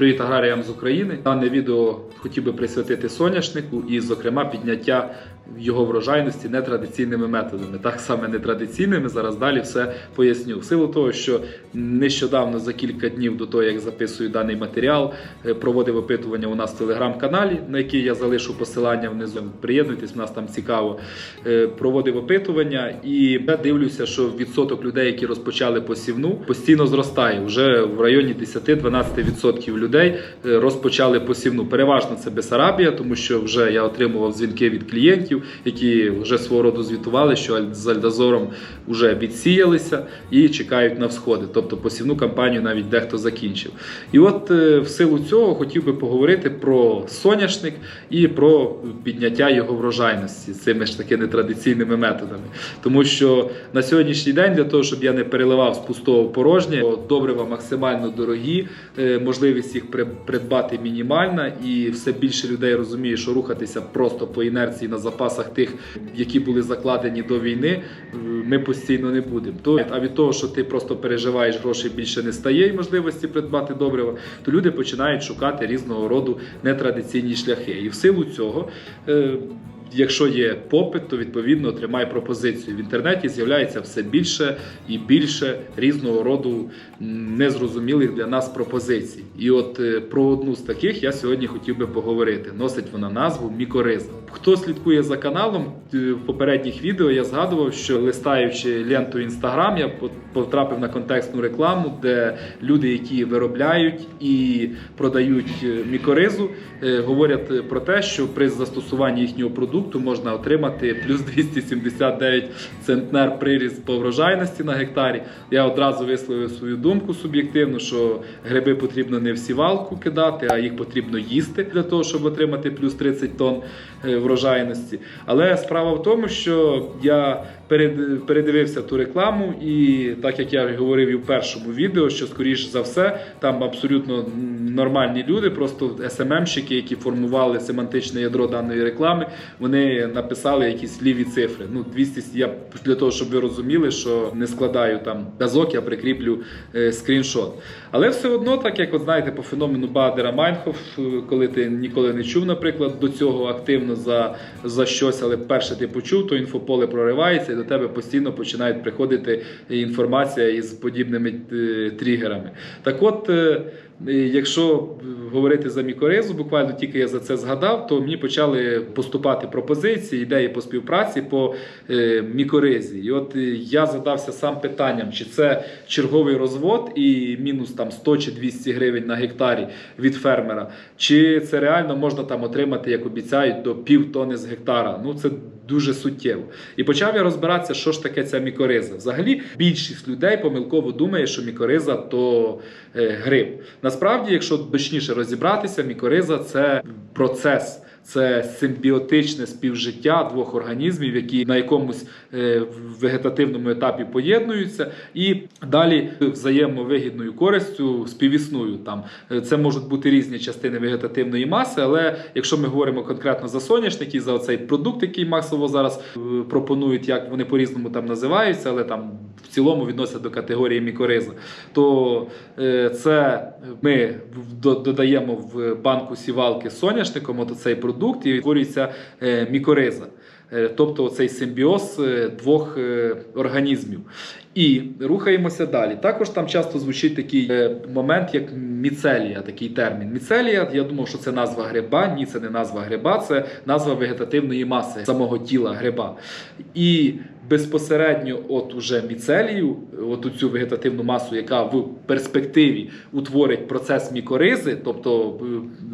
Привіт аграріям з України. Дане відео хотів би присвятити соняшнику і, зокрема, підняття його врожайності нетрадиційними методами. Так саме нетрадиційними. Зараз далі все поясню. В силу того, що нещодавно за кілька днів до того, як записую даний матеріал, е, проводив опитування у нас в телеграм-каналі, на який я залишу посилання внизу. Приєднуйтесь, в нас там цікаво. Е, Проводив опитування і я дивлюся, що відсоток людей, які розпочали посівну, постійно зростає. Вже в районі 10-12% людей е, розпочали посівну. Переважно це Бесарабія, тому що вже я отримував дзвінки від клієнтів, які вже свого роду звітували, що з Альдазором вже відсіялися і чекають на всходи. Тобто посівну кампанію навіть дехто закінчив. І от е, в силу цього хотів би поговорити про соняшник і про підняття його врожайності цими ж таки нетрадиційними методами. Тому що на сьогоднішній день для того, щоб я не переливав з пустого порожнє, добрива максимально дорогі, е, можливість їх придбати мінімальна, і все більше людей розуміє, що рухатися просто по інерції на запасах тих, які були закладені до війни, е, ми постійно не будемо. То а від того, що ти просто переживаєш, грошей більше не стає і можливості придбати добрива, то люди починають шукати різного роду нетрадиційні шляхи. І в силу цього. е, Якщо є попит, то відповідно тримай пропозицію. В інтернеті з'являється все більше і більше різного роду незрозумілих для нас пропозицій. І от е, про одну з таких я сьогодні хотів би поговорити. Носить вона назву мікориза. Хто слідкує за каналом е, в попередніх відео, я згадував, що листаючи ленту Інстаграм, я потрапив на контекстну рекламу, де люди, які виробляють і продають е, мікоризу, е, говорять про те, що при застосуванні їхнього продукту можна отримати плюс 279 центнер приріст по врожайності на гектарі. Я одразу висловив свою думку суб'єктивно, що гриби потрібно не в сівалку кидати, а їх потрібно їсти для того, щоб отримати плюс 30 тонн врожайності. Але справа в тому, що я передивився ту рекламу, і так як я говорив і в першому відео, що скоріш за все там абсолютно нормальні люди, просто СММщики, які формували семантичне ядро даної реклами, вони написали якісь ліві цифри. Ну, 200, я для того, щоб ви розуміли, що не складаю там казок, я прикріплю е, скріншот. Але все одно, так як от знаєте, по феномену Бадера Майнхоф, е, коли ти ніколи не чув, наприклад, до цього активно за, за щось, але перше ти почув, то інфополе проривається, до тебе постійно починають приходити інформація із подібними е, тригерами. Так от. е, Якщо говорити за мікоризу, буквально тільки я за це згадав, то мені почали поступати пропозиції, ідеї по співпраці по е, мікоризі. І от я задався сам питанням, чи це черговий розвод і мінус там 100 чи 200 гривень на гектарі від фермера, чи це реально можна там отримати, як обіцяють, до пів тони з гектара. Ну це дуже суттєво. І почав я розбиратися, що ж таке ця мікориза. Взагалі, більшість людей помилково думає, що мікориза то е, гриб. Насправді, якщо точніше розібратися, мікориза це процес. Це симбіотичне співжиття двох організмів, які на якомусь е, вегетативному етапі поєднуються, і далі взаємовигідною користю співіснують. Там Е, це можуть бути різні частини вегетативної маси, але якщо ми говоримо конкретно за соняшник і за цей продукт, який масово зараз е, пропонують, як вони по-різному там називаються, але там в цілому відносять до категорії мікориза, то це ми додаємо в банку сівалки з соняшником от цей продукт і утворюється е, мікориза. Е, Тобто цей симбіоз е, двох організмів. І рухаємося далі. Також там часто звучить такий момент, як міцелія, такий термін. Міцелія, я думав, що це назва гриба. Ні, це не назва гриба, це назва вегетативної маси самого тіла гриба. І безпосередньо от уже міцелію, от цю вегетативну масу, яка в перспективі утворить процес мікоризи, тобто е,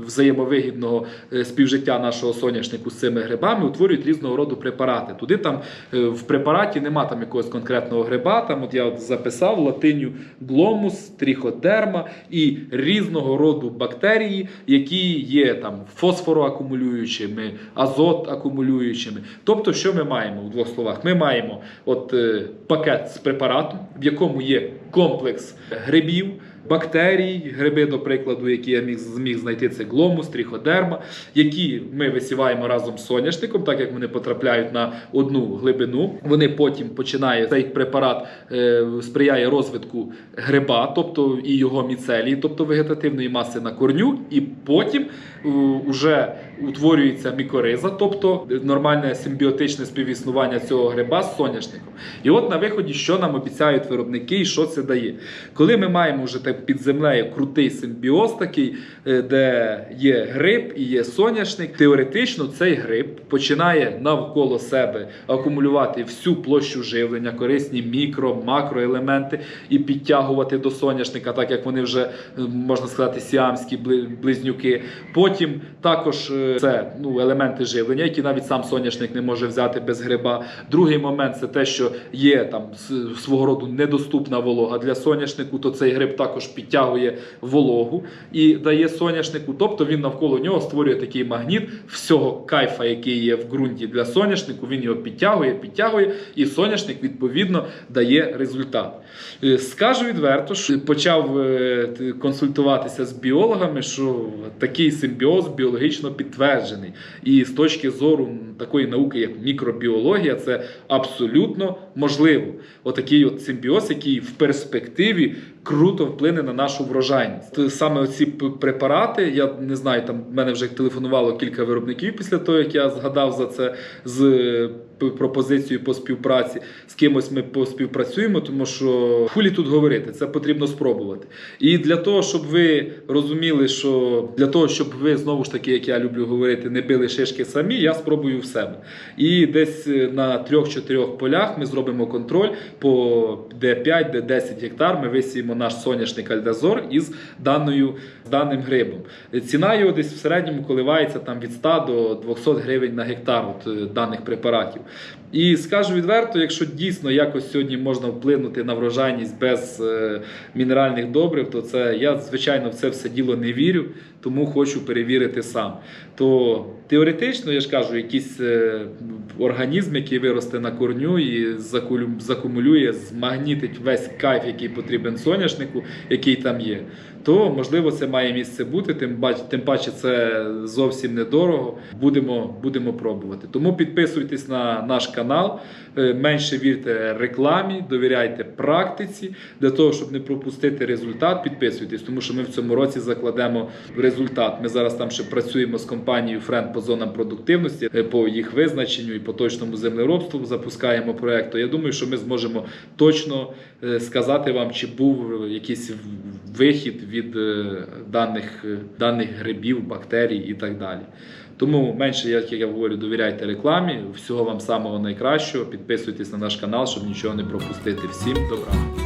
взаємовигідного е, співжиття нашого соняшнику з цими грибами, утворюють різного роду препарати. Туди там е, в препараті нема там якогось конкретного гриба. Там от я от записав латиню гломус, тріходерма і різного роду бактерії, які є там фосфороакумулюючими, азот акумулюючими. Тобто, що ми маємо в двох словах? Ми маємо от е, пакет з препаратом, в якому є комплекс грибів. Бактерій, гриби, до прикладу, які я міг зміг знайти, це гломус, тріходерма, які ми висіваємо разом з соняшником, так як вони потрапляють на одну глибину. Вони потім починають цей препарат е, сприяє розвитку гриба, тобто і його міцелії, тобто вегетативної маси на корню, і потім вже утворюється мікориза, тобто нормальне симбіотичне співіснування цього гриба з соняшником. І от на виході, що нам обіцяють виробники і що це дає. Коли ми маємо вже так під землею крутий симбіоз, такий, е, де є гриб і є соняшник, теоретично цей гриб починає навколо себе акумулювати всю площу живлення, корисні мікро, макроелементи і підтягувати до соняшника, так як вони вже е, можна сказати сіамські близнюки. Потім також е, це ну, елементи живлення, які навіть сам соняшник не може взяти без гриба. Другий момент це те, що є там свого роду недоступна волога для соняшнику, то цей гриб також підтягує вологу і дає соняшнику. Тобто він навколо нього створює такий магніт всього кайфа, який є в ґрунті для соняшнику. Він його підтягує, підтягує, і соняшник відповідно дає результат. Е, Скажу відверто, що почав е, консультуватися з біологами, що такий симбіоз біологічно підтверджений. І з точки зору такої науки, як мікробіологія, це абсолютно можливо. Отакий от симбіоз, який в перспективі круто вплине на нашу врожайність. Саме оці препарати, я не знаю, там мене вже телефонувало кілька виробників після того, як я згадав за це з п- пропозицією по співпраці. З кимось ми поспівпрацюємо, тому що хулі тут говорити, це потрібно спробувати. І для того, щоб ви розуміли, що для того, щоб ви знову ж таки, як я люблю говорити, не били шишки самі, я спробую в себе. І десь е, на трьох-чотирьох полях ми зробимо контроль по де 5, де 10 гектар. Ми висіємо наш соняшник Альдазор із даною з даним грибом. Ціна його десь в середньому коливається там від 100 до 200 гривень на гектар от, е, даних препаратів. І скажу відверто, якщо дійсно якось сьогодні можна вплинути на врожайність без е, мінеральних добрив, то це я звичайно в це все діло не вірю, тому хочу перевірити сам. То теоретично, я ж кажу, якийсь е, організм, який виросте на корню і закумулює, змагнітить весь кайф, який потрібен соняшнику, який там є. То можливо це має місце бути, тим, бач- тим паче це зовсім недорого. Будемо, будемо пробувати. Тому підписуйтесь на наш канал, е, менше вірте рекламі, довіряйте практиці. Для того, щоб не пропустити результат, підписуйтесь, тому що ми в цьому році закладемо результат. Ми зараз там ще працюємо з компанією Френд по зонам продуктивності, е, по їх визначенню і по точному землеробству запускаємо проект. Я думаю, що ми зможемо точно е, сказати вам, чи був якийсь вихід від е, даних, е, даних грибів, бактерій і так далі. Тому менше, як я говорю, довіряйте рекламі. Всього вам самого найкращого. Підписуйтесь на наш канал, щоб нічого не пропустити. Всім добра.